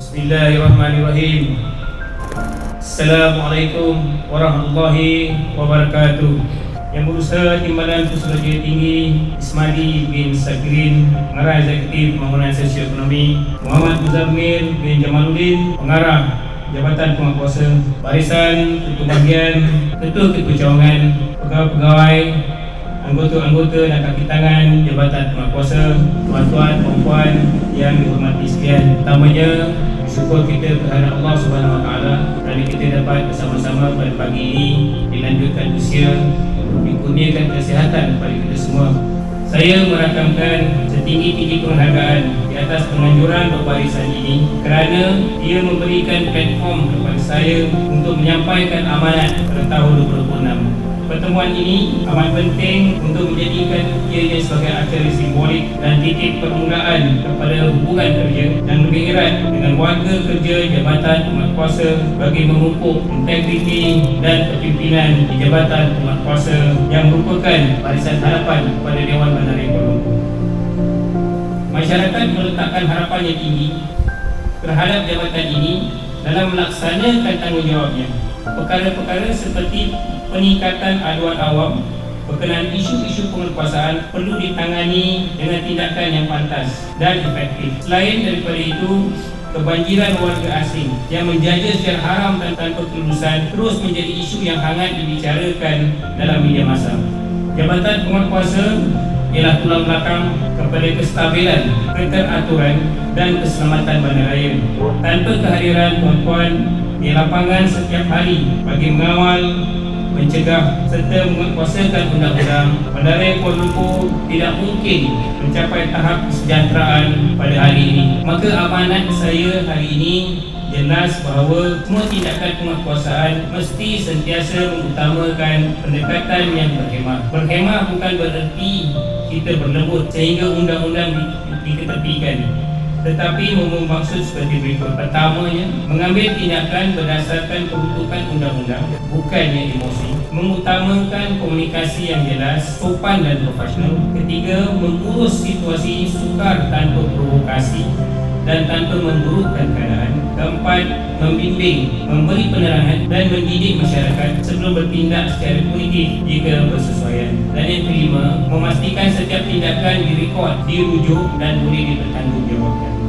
Bismillahirrahmanirrahim. Assalamualaikum warahmatullahi wabarakatuh. Yang berusaha Timbalan Pusat Raja Tinggi Ismadi bin Sakirin Pengarah Eksekutif Pembangunan Sosioekonomi Muhammad Muzammil bin Jamaluddin Pengarah Jabatan Penguatkuasa Barisan Ketua Bahagian Ketua-Ketua Cawangan Pegawai-pegawai Anggota-anggota dan kaki tangan Jabatan Penguatkuasa Tuan-tuan, perempuan yang dihormati sekalian Pertamanya syukur kita kepada Allah Subhanahu Wa Taala kerana kita dapat bersama-sama pada pagi ini dilanjutkan usia dikurniakan kesihatan kepada kita semua. Saya merakamkan setinggi-tinggi penghargaan di atas penganjuran berbarisan ini kerana ia memberikan platform kepada saya untuk menyampaikan amanat pada tahun 2026. Pertemuan ini amat penting untuk menjadikan ianya sebagai acara simbolik dan titik permulaan kepada hubungan kerja yang lebih erat dengan warga kerja Jabatan Penguatkuasa bagi memupuk integriti dan kepimpinan di Jabatan Penguatkuasa yang merupakan barisan harapan kepada Dewan Bandaraya Kuala Lumpur. Masyarakat meletakkan harapan yang tinggi terhadap jabatan ini dalam melaksanakan tanggungjawabnya. Perkara-perkara seperti peningkatan aduan awam berkenaan isu-isu penguatkuasaan perlu ditangani dengan tindakan yang pantas dan efektif. Selain daripada itu, kebanjiran warga asing yang menjajah secara haram dan tanpa kelulusan terus menjadi isu yang hangat dibicarakan dalam media masa. Jabatan penguatkuasa ialah tulang belakang kepada kestabilan, keteraturan dan keselamatan bandaraya. Tanpa kehadiran tuan-tuan di lapangan setiap hari bagi mengawal mencegah serta menguasakan undang-undang Bandaraya Kuala Lumpur tidak mungkin mencapai tahap kesejahteraan pada hari ini. Maka amanat saya hari ini jelas bahawa semua tindakan penguatkuasaan mesti sentiasa mengutamakan pendekatan yang berhemah. Berhemah bukan bererti kita berlembut sehingga undang-undang diketepikan tetapi bermaksud seperti berikut. Pertamanya, mengambil tindakan berdasarkan kebutuhan undang-undang, bukannya emosi. Mengutamakan komunikasi yang jelas, sopan dan profesional. Ketiga, mengurus situasi sukar tanpa provokasi dan tanpa memburukkan keadaan. Keempat, membimbing, memberi penerangan dan mendidik masyarakat sebelum bertindak secara politik jika bersesuaian. Dan yang kelima, memastikan setiap tindakan direkod, dirujuk dan boleh dipertanggungjawabkan.